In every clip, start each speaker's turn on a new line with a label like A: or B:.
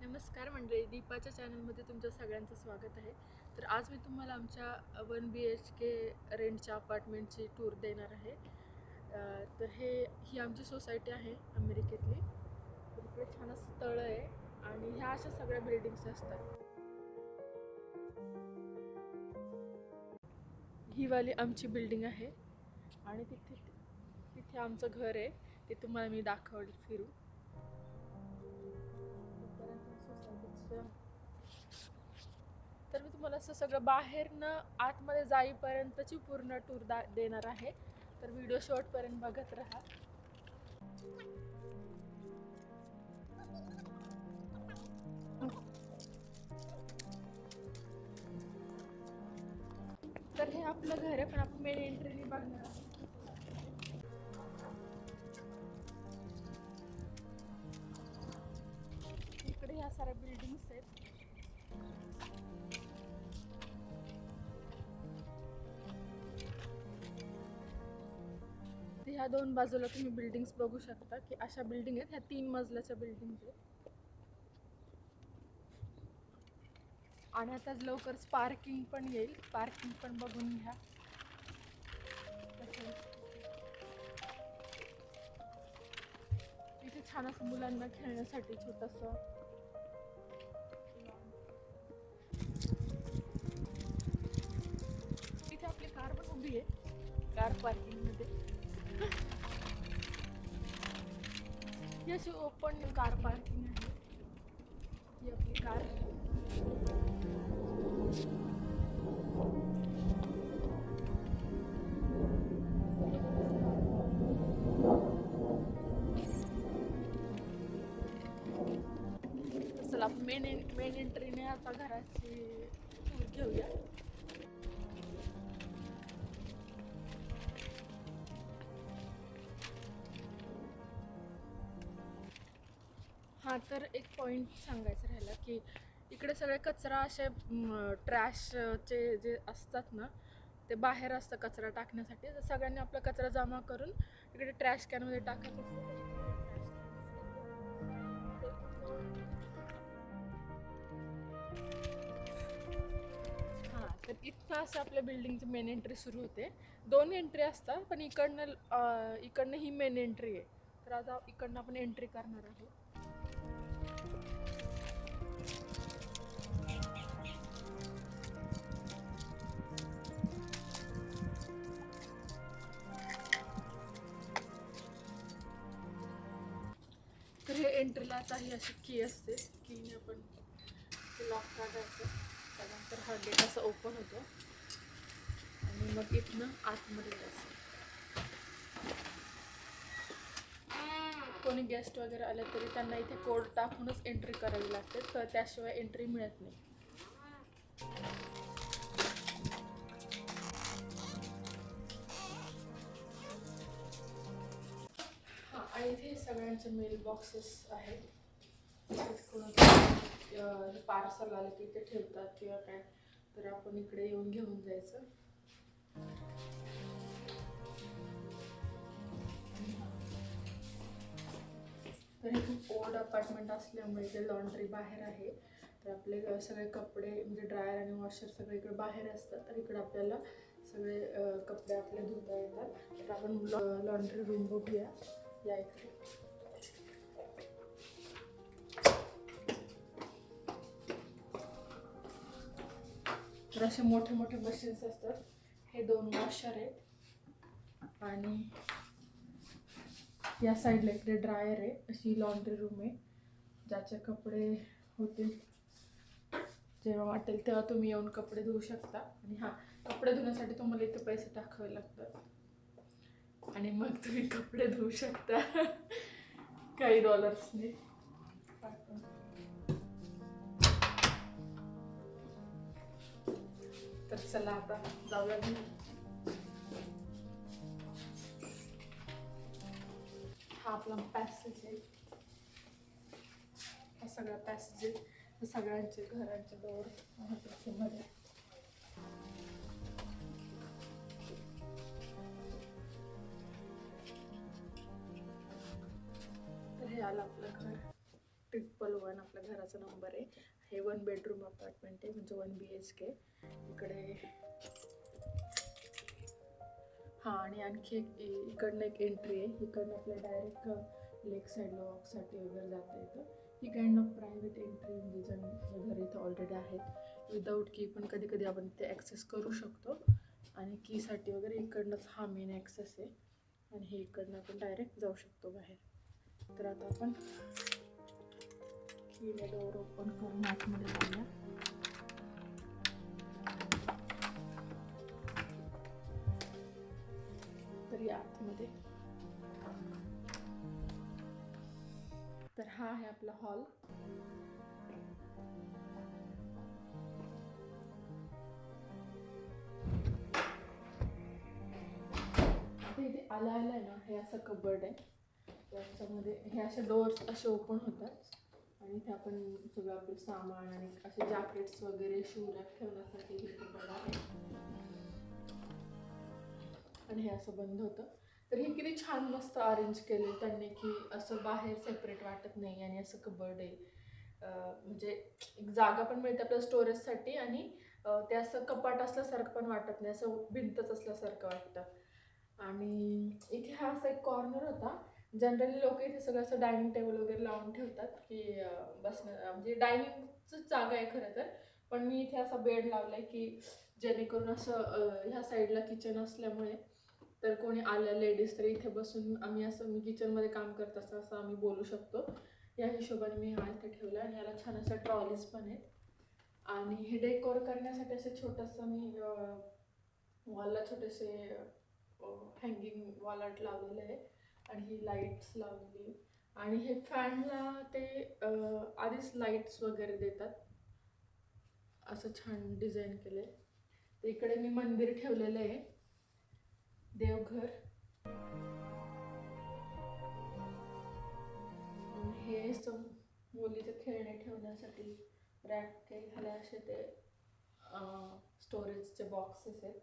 A: नमस्कार मंडळी दीपाच्या चॅनलमध्ये तुमच्या सगळ्यांचं स्वागत आहे. तर आज मी तुम्हाला आमच्या वन बी एच के रेंटच्या अपार्टमेंटची टूर देणार आहे. तर हे ही आमची सोसायटी आहे अमेरिकेतली. तर इकडे छान असं तळं आहे आणि ह्या अशा सगळ्या बिल्डिंग्स असतात. ही वाली आमची बिल्डिंग आहे आणि तिथे तिथे आमचं घर आहे. ते तुम्हाला मी दाखवली फिरू तर मी तुम्हाला असं सगळं बाहेरनं आतमध्ये जाईपर्यंतची पूर्ण टूर दा देणार आहे तर व्हिडिओ शॉर्टपर्यंत बघत राहा तर हे आपलं घर आहे पण आपण मेन एंट्रीने बघणार आहोत. इकडे ह्या साऱ्या ह्या दोन बाजूला तुम्ही बिल्डिंग्स बघू शकता की अशा बिल्डिंग आहेत. ह्या तीन मजल्याच्या बिल्डिंग आहेत. आणि आता लवकरच पार्किंग पण येईल. पार्किंग पण बघून घ्या. इथे छान असं मुलांना खेळण्यासाठी छोटंसं. इथे आपली कार पण उभी आहे. कार पार्किंग ही अशी ओपन कार पार्किंग आहे. ही आपली कार चला मेन मेन एंट्रीने आता घराची घेऊया. पॉईंट सांगायचं राहिला की इकडे सगळे कचरा असे ट्रॅशचे जे असतात ना ते बाहेर असतं कचरा टाकण्यासाठी. तर सगळ्यांनी आपला कचरा जमा करून इकडे ट्रॅश कॅनमध्ये टाकायचं. हां तर इथं असं आपल्या बिल्डिंगची मेन एंट्री सुरू होते. दोन एंट्री असतात पण इकडनं इकडनं ही मेन एंट्री आहे. तर आता इकडनं आपण एंट्री करणार आहोत. आता ही अशी की असते. कीने आपण लॉक काढायचं. त्यानंतर हा गेट असा ओपन होतो. आणि मग इथनं आतमध्ये जायचं. कोणी गेस्ट वगैरे आले तरी त्यांना इथे कोड टाकूनच एंट्री करावी लागते. तर त्याशिवाय एंट्री मिळत नाही. सगळ्यांचे मेल बॉक्सेस आहेत. कोणाचं पार्सल आलं की ते ठेवतात किंवा काय तर आपण इकडे येऊन घेऊन जायचं. तर हे खूप ओल्ड अपार्टमेंट असल्यामुळे इथे लॉन्ड्री बाहेर आहे. तर आपले सगळे कपडे म्हणजे ड्रायर आणि वॉशर सगळे इकडे बाहेर असतात. तर इकडे आपल्याला सगळे कपडे आपले धुता येतात. तर आपण लॉन्ड्री रूम बघूया. या इकडे. तर असे मोठे मोठे मशीन्स असतात. हे दोन वॉशर आहेत. आणि या साईडला इकडे ड्रायर आहे. अशी लॉन्ड्री रूम आहे. ज्याचे कपडे होतील जेव्हा वाटेल तेव्हा तुम्ही येऊन कपडे धुवू शकता. आणि हां कपडे धुण्यासाठी तुम्हाला इथे पैसे टाकावे लागतात. आणि मग तुम्ही कपडे धुवू शकता. काही डॉलर्सने तर चला आता जाऊया घरी. हा आपला पॅसेज आहे. हा सगळा पॅसेज आहे. सगळ्यांचे घरांचे डोरमध्ये हे आलं आपलं घर. ट्रिपल वन आपल्या घराचा नंबर आहे. हे वन बेडरूम अपार्टमेंट आहे म्हणजे वन बी एच के इकडे हां आणि आणखी एक इकडनं एक एंट्री आहे. इकडनं आपल्या डायरेक्ट लेक साईडला वॉकसाठी वगैरे जाता येतं. ही काइंड ऑफ प्रायव्हेट एंट्री म्हणजे ज्यांच्या घर इथं ऑलरेडी आहेत. विदाऊट की पण कधी कधी आपण ते ॲक्सेस करू शकतो. आणि कीसाठी वगैरे इकडनंच हा मेन ॲक्सेस आहे. आणि हे इकडनं आपण डायरेक्ट जाऊ शकतो बाहेर. तर आता आपण कीने डोअर ओपन करून आतमध्ये जाऊया तर या आतमध्ये. तर हा आहे आपला हॉल. आता इथे आल्या आल्या आहे ना हे असं कबर्ड आहे. त्याच्यामध्ये हे असे डोअर्स असे ओपन होतात. आणि इथे आपण सगळं आपलं सामान आणि असे जॅकेट्स वगैरे शिवण्यात ठेवण्यासाठी हे कबर्ड आहे आणि हे असं बंद होतं. तर हे किती छान मस्त अरेंज केले त्यांनी की असं बाहेर सेपरेट वाटत नाही आणि असं कबर्ड आहे. म्हणजे एक जागा पण मिळते आपल्या स्टोरेजसाठी आणि ते असं कपाट असल्यासारखं पण वाटत नाही. असं भिंतच असल्यासारखं वाटतं. आणि इथे हा असा एक कॉर्नर होता. जनरली लोक इथे सगळं असं डायनिंग टेबल वगैरे लावून ठेवतात की बसणं म्हणजे डायनिंगच जागा आहे खरं तर. पण मी इथे असा बेड लावलाय की जेणेकरून असं ह्या साईडला किचन असल्यामुळे तर कोणी आल्या लेडीज तर इथे बसून आम्ही असं मी किचनमध्ये काम करत असं असं आम्ही बोलू शकतो. या हिशोबाने मी हा इथे ठेवला आणि याला छान अशा ट्रॉलीज पण आहेत. आणि हे डेकोर करण्यासाठी असं छोटंसं मी वॉलला छोटेसे हँगिंग वॉल आर्ट लावलेलं आहे. आणि ही लाईट्स लावली आणि हे फॅनला ते आधीच लाईट्स वगैरे देतात. असं छान डिझाईन केलं आहे इकडे मी मंदिर ठेवलेलं आहे. देवघर. हे सम मुलीचे खेळणे ठेवण्यासाठी रॅक ते झाले असे ते स्टोरेजचे बॉक्सेस आहेत.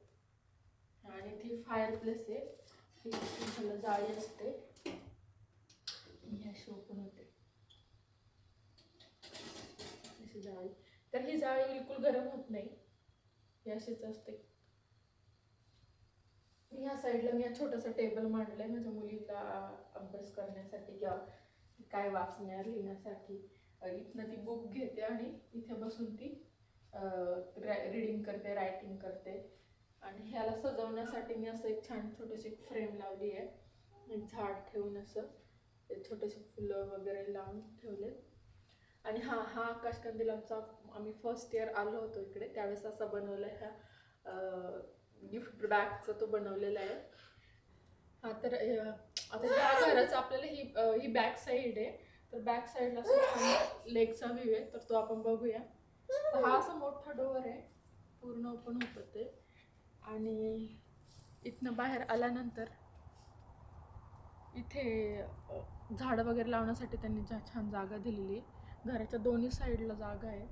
A: आणि ती फायर प्लेस आहे. झालं जाळी असते. ह्या शो पण होते. अशी जाळी. तर ही जाळी बिलकुल गरम होत नाही. ही अशीच असते. ह्या साईडला मी हा छोटासा टेबल मांडलंय माझ्या मुलीला अभ्यास करण्यासाठी किंवा काय वाचण्या लिहिण्यासाठी. इथनं ती बुक घेते आणि इथे बसून ती रिडिंग करते रायटिंग करते. आणि ह्याला सजवण्यासाठी मी असं एक छान छोटीशी फ्रेम लावली आहे. एक झाड ठेवून असं. ते छोटेसे फुलं वगैरे लावून ठेवले आणि हा हा आकाशकंदील आमचा आम्ही फर्स्ट इयर आलो होतो इकडे. त्यावेळेस असा बनवला ह्या गिफ्ट बॅगचा तो बनवलेला आहे. हा तर आता ह्या घराचं आपल्याला ही ही बॅक साईड आहे. तर बॅक साईडला असं छान लेगचा व्ह्यू आहे. तर तो आपण बघूया. तर हा असा मोठा डोअर आहे. पूर्ण ओपन होतं ते. आणि इथनं बाहेर आल्यानंतर इथे झाडं वगैरे लावण्यासाठी त्यांनी जा छान जागा दिलेली आहे. घराच्या दोन्ही साईडला जागा आहे.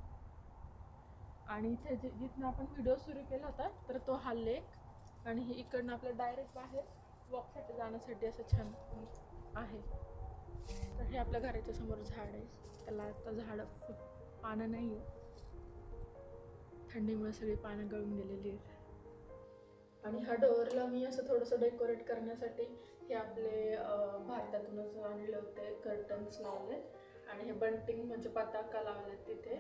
A: आणि इथे जे जिथनं आपण व्हिडिओ सुरू केला होता तर तो हा लेक आणि हे इकडनं आपलं डायरेक्ट बाहेर वॉकसाठी जाण्यासाठी असं छान आहे. तर हे आपल्या घराच्या समोर झाड आहे. त्याला आता झाडं पानं नाही आहे थंडीमुळे सगळी पानं गळून गेलेली आहेत. आणि ह्या डोअरला मी असं थोडंसं डेकोरेट करण्यासाठी हे आपले भारतातूनच आणले होते कर्टन्स लावले आणि हे बंटिंग म्हणजे पताका लावलेत तिथे.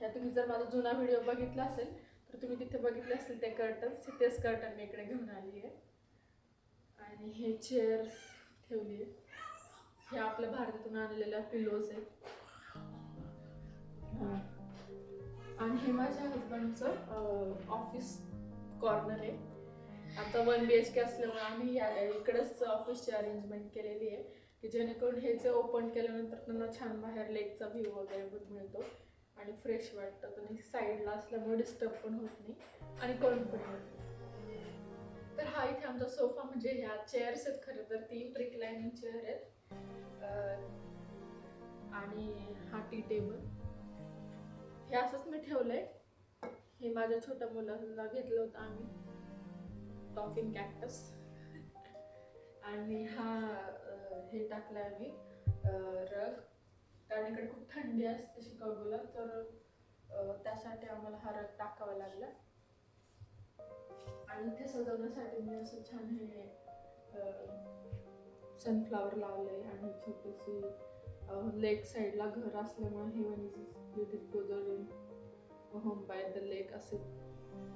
A: ह्या तुम्ही जर माझा जुना व्हिडिओ बघितला असेल तर तुम्ही तिथे बघितले असतील ते कर्टन्स तेच कर्टन मी इकडे घेऊन आली आहे. आणि हे चेअर्स ठेवली आहे. हे आपल्या भारतातून आणलेल्या पिलोज आहेत. आणि हे माझ्या हजबंडचं ऑफिस कॉर्नर आहे. आता वन बी एच के असल्यामुळे आम्ही या इकडेच ऑफिसची अरेंजमेंट केलेली आहे की जेणेकरून हे जे ओपन केल्यानंतर त्यांना छान बाहेर लेकचा व्ह्यू वगैरे पण मिळतो. आणि फ्रेश वाटतं. आणि साईडला असल्यामुळे डिस्टर्ब पण होत नाही आणि करून पण होत नाही. तर हा इथे आमचा सोफा म्हणजे ह्या चेअर्स आहेत खरं तर. तीन रिक्लायनिंग चेअर आहेत. आणि हा टी टेबल हे असंच मी ठेवलं आहे हे माझ्या छोट्या मुलाला घेतलं होतं आम्ही. टॉकिंग कॅक्टस आणि हा हे टाकलाय आम्ही अं, रग. कारण इकडे खूप थंडी असते शिकागोला तर त्यासाठी आम्हाला हा रग टाकावा लागला. आणि इथे सजवण्यासाठी मी असं छान हे सनफ्लावर लावले आणि छोटीशी लेक साईडला घर असल्यामुळे हे one is beautiful home by the lake असे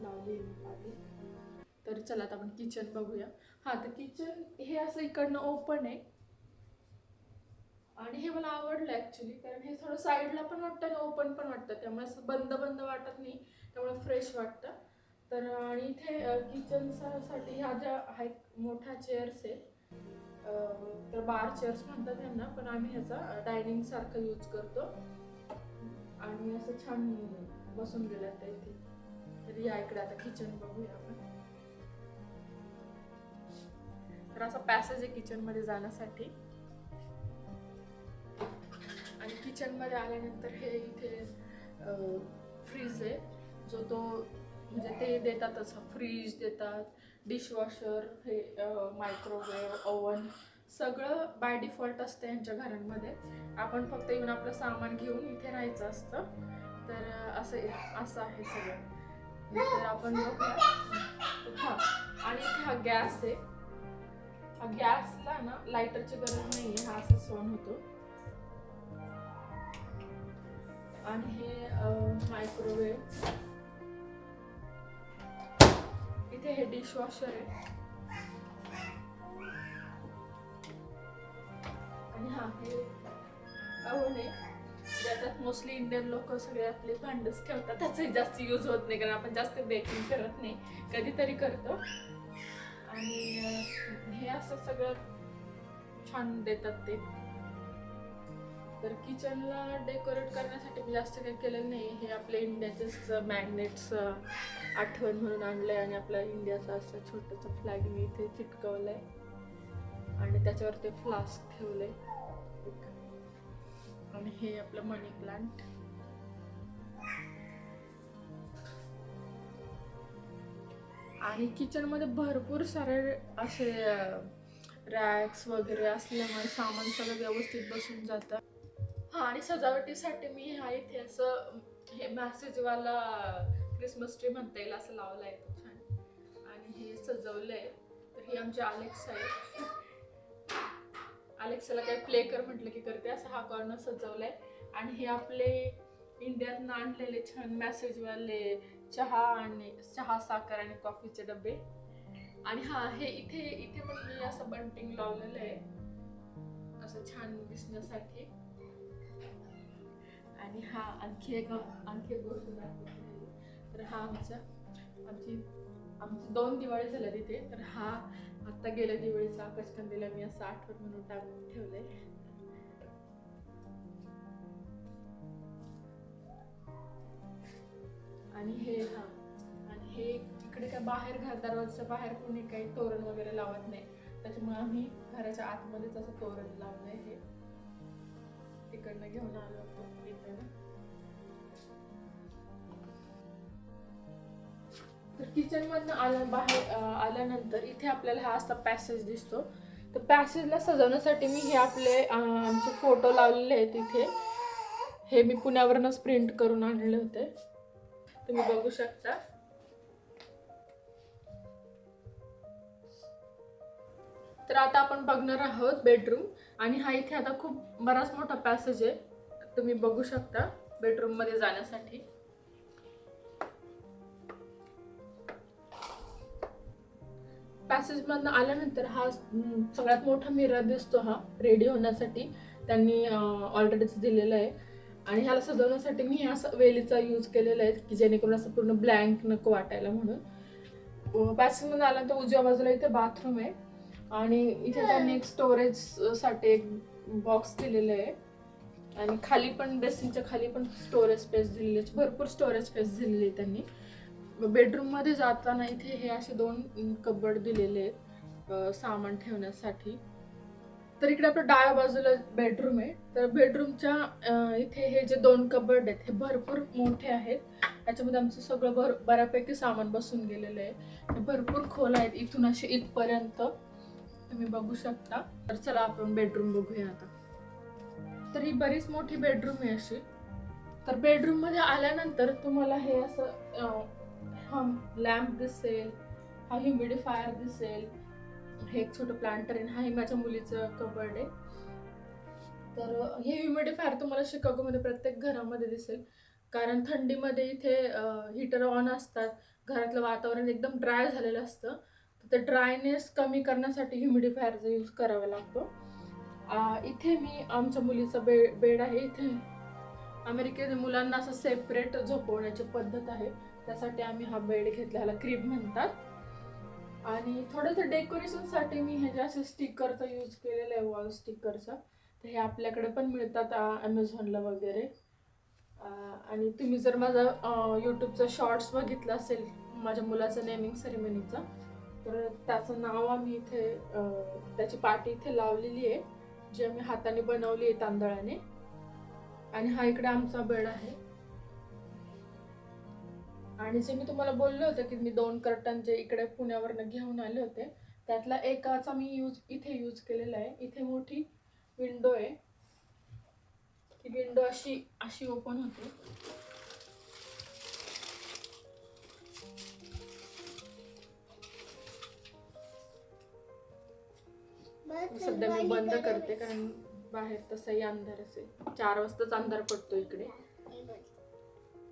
A: लावले तर चला आता आपण किचन बघूया. हा तर किचन हे असं इकडनं ओपन आहे. आणि हे मला आवडलं ॲक्च्युली कारण हे थोडं साईडला पण वाटतं आणि ओपन पण वाटतं. त्यामुळे असं बंद बंद वाटत नाही त्यामुळे फ्रेश वाटतं. तर आणि इथे किचनसाठी ह्या ज्या आहेत मोठ्या चेअर्स आहेत तर बार चेअर्स म्हणतात त्यांना पण आम्ही ह्याचा डायनिंग सारखं यूज करतो. आणि असं छान बसून गेलं त्या इथे. तर या इकडे आता किचन बघूया आपण. तर असा पॅसेज आहे किचनमध्ये जाण्यासाठी. आणि किचनमध्ये आल्यानंतर हे इथे फ्रीज आहे. जो तो म्हणजे ते देतातच फ्रीज देतात डिशवॉशर हे मायक्रोवेव्ह ओव्हन सगळं बाय डिफॉल्ट असतं यांच्या घरांमध्ये. आपण फक्त येऊन आपलं सामान घेऊन इथे राहायचं असतं. तर असं असं आहे सगळं. तर आपण बघूया हा. आणि इथे हा गॅस आहे. हा गॅसला ना लायटरची गरज नाही आहे हा असं सॉन होतो. आणि हे मायक्रोवेव्ह इथे हे डिशवॉशर आहे. आणि हा हे ओव्हन आहे. ज्याच्यात मोस्टली इंडियन लोक सगळे आपले भांडच ठेवतात. त्याचाही जास्त यूज होत नाही कारण आपण जास्त बेकिंग करत नाही. कधीतरी करतो. आणि हे असं सगळं छान देतात ते. तर किचनला डेकोरेट करण्यासाठी मी जास्त काही केलेलं नाही. हे आपल्या इंडियाचेच मॅग्नेट्स आठवण म्हणून आणलंय आणि आपला इंडियाचा असं छोटंसं फ्लॅग मी इथे आहे आणि त्याच्यावर ते फ्लास्क ठेवलंय. आणि हे आपलं मनी प्लांट आणि किचनमध्ये भरपूर सारे असे रॅक्स वगैरे असल्यामुळे सामान सगळं व्यवस्थित बसून जातं. हा आणि सजावटीसाठी मी हा इथे असं हे मॅसेजवाला क्रिसमस ट्री म्हणता येईल असं लावलं आहे छान. आणि हे सजवलंय. तर ही आमची अलेक्स आहे. अलेक्साला काही प्ले कर म्हटलं की करते असं हा कॉर्नर सजवलाय. आणि हे आपले इंडियातनं आणलेले छान मॅसेजवाले चहा आणि चहा साखर आणि कॉफीचे डबे. आणि हा हे इथे इथे पण मी असं बंटिंग लावलेलं आहे. असं छान दिसण्यासाठी. आणि हा आणखी एक आणखी एक गोष्ट दाखवते. तर हा आमचा आमची आमची दोन दिवाळी झाल्या तिथे. तर हा आता गेल्या दिवाळीचा आकाश कंदीला मी असं आठवण म्हणून टाकून ठेवलंय. आणि हे हा. आणि हे इकडे काय बाहेर घर दरवाजाच्या बाहेर कोणी काही तोरण वगैरे लावत नाही. त्याच्यामुळे आम्ही घराच्या आतमध्येच असं तोरण लावलंय हे. तिकडनं घेऊन आलो होतो ना तर किचनमधनं आलं आल्या बाहेर आल्यानंतर इथे आपल्याला हा असा पॅसेज दिसतो. तर पॅसेजला सजवण्यासाठी मी हे आपले आमचे फोटो लावलेले आहेत इथे. हे मी पुण्यावरूनच प्रिंट करून आणले होते. तुम्ही बघू शकता. तर आता आपण बघणार आहोत बेडरूम आणि हा इथे आता खूप बराच मोठा पॅसेज आहे. तुम्ही बघू शकता बेडरूममध्ये जाण्यासाठी. पॅसेजमधनं आल्यानंतर हा सगळ्यात मोठा मिरर दिसतो हा रेडी होण्यासाठी. त्यांनी ऑलरेडीच दिलेलं आहे. आणि ह्याला सजवण्यासाठी मी हे असं वेलीचा यूज केलेला आहे की जेणेकरून असं पूर्ण ब्लँक नको वाटायला म्हणून. पॅसेज आल्यानंतर उजव्या बाजूला इथे बाथरूम आहे. आणि इथे त्यांनी एक स्टोरेजसाठी एक बॉक्स दिलेलं आहे. आणि खाली पण बेसिनच्या खाली पण स्टोरेज स्पेस दिलेली आहे. भरपूर स्टोरेज स्पेस दिलेली आहे त्यांनी. बेडरूममध्ये जाताना इथे हे असे दोन कबड दिलेले आहेत सामान ठेवण्यासाठी. तर इकडे आपलं डाव्या बाजूला बेडरूम आहे. तर बेडरूमच्या इथे हे जे दोन कबड आहेत हे भरपूर मोठे आहेत. त्याच्यामध्ये आमचं सगळं भर बऱ्यापैकी सामान बसून गेलेलं आहे. भरपूर खोल आहेत इथून असे इथपर्यंत. तुम्ही बघू शकता. तर चला आपण बेडरूम बघूया आता. तर ही बरीच मोठी बेडरूम आहे अशी. तर बेडरूममध्ये आल्यानंतर तुम्हाला हे असं हा लॅम्प दिसेल हा ह्युमिडिफायर दिसेल हे एक छोटं प्लांटर आहे हा हे माझ्या मुलीचं कबर्ड आहे. तर हे ह्युमिडिफायर तुम्हाला शिकागोमध्ये प्रत्येक घरामध्ये दिसेल. कारण थंडीमध्ये इथे हीटर ऑन असतात. घरातलं वातावरण एकदम ड्राय झालेलं असतं. तर ते ड्रायनेस कमी करण्यासाठी ह्युमिडिफायरचा यूज करावा लागतो. इथे मी आमच्या मुलीचा बे बेड आहे. इथे अमेरिकेत मुलांना असं सेपरेट झोपवण्याची पद्धत आहे. त्यासाठी आम्ही हा बेड घेतला ह्याला क्रीप म्हणतात. आणि थोडंसं डेकोरेशनसाठी मी हे जे असे स्टिकरचा यूज केलेला आहे वॉल स्टिकरचा तर हे आपल्याकडे पण मिळतात ॲमेझॉनला वगैरे. आणि तुम्ही जर माझा यूट्यूबचा शॉर्ट्स बघितला असेल माझ्या मुलाचं नेमिंग सेरेमनीचा तर त्याचं नाव आम्ही इथे त्याची पाटी इथे लावलेली आहे जी आम्ही हाताने बनवली आहे तांदळाने. आणि हा इकडे आमचा बेड आहे. आणि जे मी तुम्हाला बोलले होते की मी दोन कर्टन जे इकडे पुण्यावरनं घेऊन आले होते त्यातला एकाचा मी यूज इथे यूज केलेला आहे. इथे मोठी विंडो आहे. ती विंडो अशी अशी ओपन होते. सध्या मी बंद करते कारण बाहेर तसाही अंधार असेल चार वाजताच अंधार पडतो इकडे.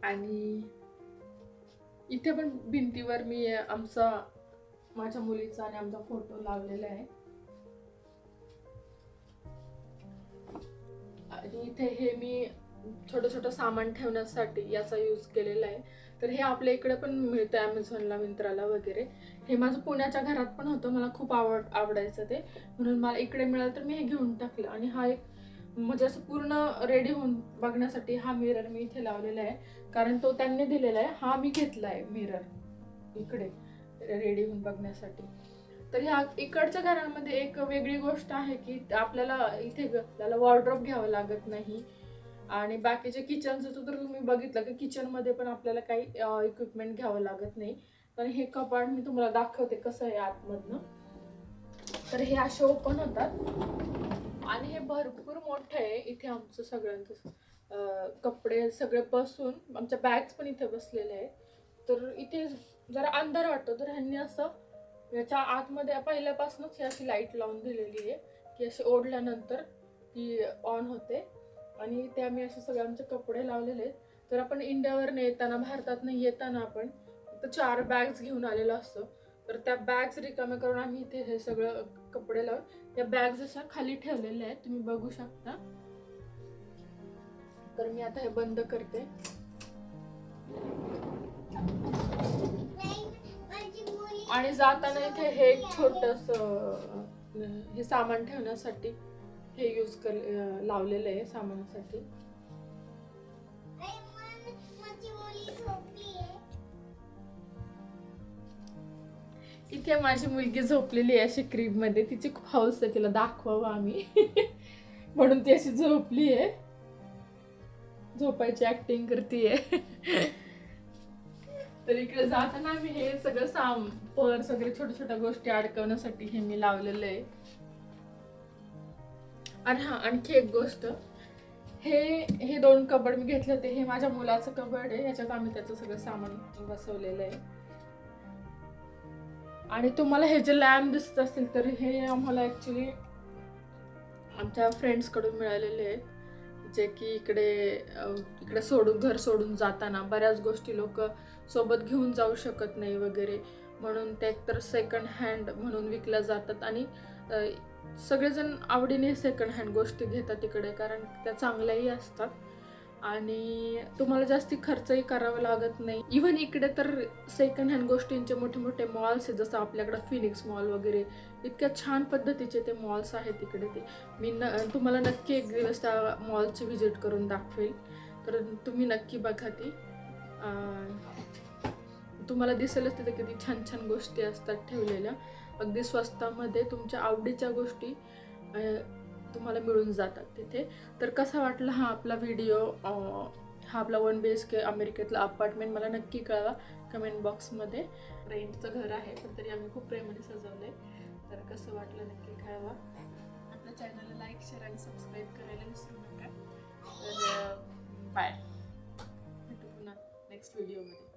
A: आणि इथे पण भिंतीवर मी आमचा माझ्या मुलीचा आणि आमचा फोटो लावलेला आहे. आणि इथे हे मी छोटं छोटं सामान ठेवण्यासाठी याचा यूज केलेला आहे. तर हे आपल्या इकडे पण मिळतं ॲमेझॉनला मिंत्राला वगैरे. हे माझं पुण्याच्या घरात पण होतं. मला खूप आवड आवडायचं ते. म्हणून मला इकडे मिळालं तर मी हे घेऊन टाकलं. आणि हा एक म्हणजे असं पूर्ण रेडी होऊन बघण्यासाठी हा मिरर मी इथे लावलेला आहे. कारण तो त्यांनी दिलेला आहे. हा मी घेतला आहे मिरर इकडे रेडी होऊन बघण्यासाठी. तर ह्या इकडच्या घरांमध्ये एक वेगळी गोष्ट आहे की आपल्याला इथे त्याला वॉर्ड्रॉप घ्यावं लागत नाही. आणि बाकीचे किचनचं तर तुम्ही बघितलं की किचनमध्ये पण आपल्याला काही इक्विपमेंट घ्यावं लागत नाही. तर हे कपाट मी तुम्हाला दाखवते कसं आहे आतमधनं. तर हे असे ओपन होतात. आणि हे भरपूर मोठं आहे. इथे आमचं सगळ्यांचं कपडे सगळे बसून आमच्या बॅग्स पण इथे बसलेले आहेत. तर इथे जरा अंधार वाटतो. तर ह्यांनी असं याच्या आतमध्ये पहिल्यापासूनच ही अशी लाइट लावून दिलेली आहे की अशी ओढल्यानंतर ती ऑन होते. आणि ते आम्ही असे सगळे आमचे कपडे लावलेले आहेत. तर आपण इंडियावरनं येताना भारतातनं येताना आपण तर चार बॅग्स घेऊन आलेलो असतो. तर त्या बॅग्स रिकाम्या करून आम्ही इथे हे सगळं कपडे लावून या बॅग जशा खाली ठेवलेल्या आहेत. तुम्ही बघू शकता. तर मी आता हे बंद करते. आणि जाताना इथे हे एक छोटस हे सामान ठेवण्यासाठी हे यूज कर लावलेलं आहे सामानासाठी. इथे माझी मुलगी झोपलेली आहे अशी क्रीममध्ये तिची खूप हौस आहे तिला दाखवावं आम्ही. म्हणून ती अशी झोपली आहे. झोपायची ऍक्टिंग करते तर इकडे जाताना आम्ही हे सगळं साम पर्स वगैरे छोट्या छोट्या गोष्टी अडकवण्यासाठी हे मी लावलेलं आहे. आणि हा आणखी एक गोष्ट. हे हे दोन कबड मी घेतले होते. हे माझ्या मुलाचं कबड आहे. याच्यात आम्ही त्याचं सगळं सामान बसवलेलं आहे. आणि तुम्हाला हे जे लॅम्प दिसत असतील तर हे आम्हाला ॲक्च्युली आमच्या फ्रेंड्सकडून मिळालेले आहेत. जे की इकडे इकडे सोडून घर सोडून जाताना बऱ्याच गोष्टी लोक सोबत घेऊन जाऊ शकत नाही वगैरे. म्हणून ते एकतर सेकंड हँड म्हणून विकल्या जातात आणि सगळेजण आवडीने सेकंड हँड गोष्टी घेतात इकडे कारण त्या चांगल्याही असतात. आणि तुम्हाला जास्ती खर्चही करावा लागत नाही. इव्हन इकडे तर सेकंड हँड गोष्टींचे मोठे मोठे मॉल्स आहेत जसं आपल्याकडे फिनिक्स मॉल वगैरे. इतक्या छान पद्धतीचे ते मॉल्स आहेत इकडे ते. मी न तुम्हाला नक्की एक दिवस त्या मॉलची व्हिजिट करून दाखवेल. तर तुम्ही नक्की बघा ती. तुम्हाला दिसेलच तिथे किती छान छान गोष्टी असतात ठेवलेल्या. अगदी स्वस्तामध्ये तुमच्या आवडीच्या गोष्टी तुम्हाला मिळून जातात तिथे. तर कसा वाटला हा आपला व्हिडिओ हा आपला वन बी एच के अमेरिकेतला अपार्टमेंट मला नक्की कळवा कमेंट बॉक्समध्ये रेंटचं घर आहे पण तरी आम्ही खूप प्रेमाने सजवलं आहे तर कसं वाटलं नक्की कळवा. आपल्या चॅनलला लाईक शेअर आणि सबस्क्राईब करायला विसरू नका. तर बाय भेटू पुन्हा नेक्स्ट व्हिडिओमध्ये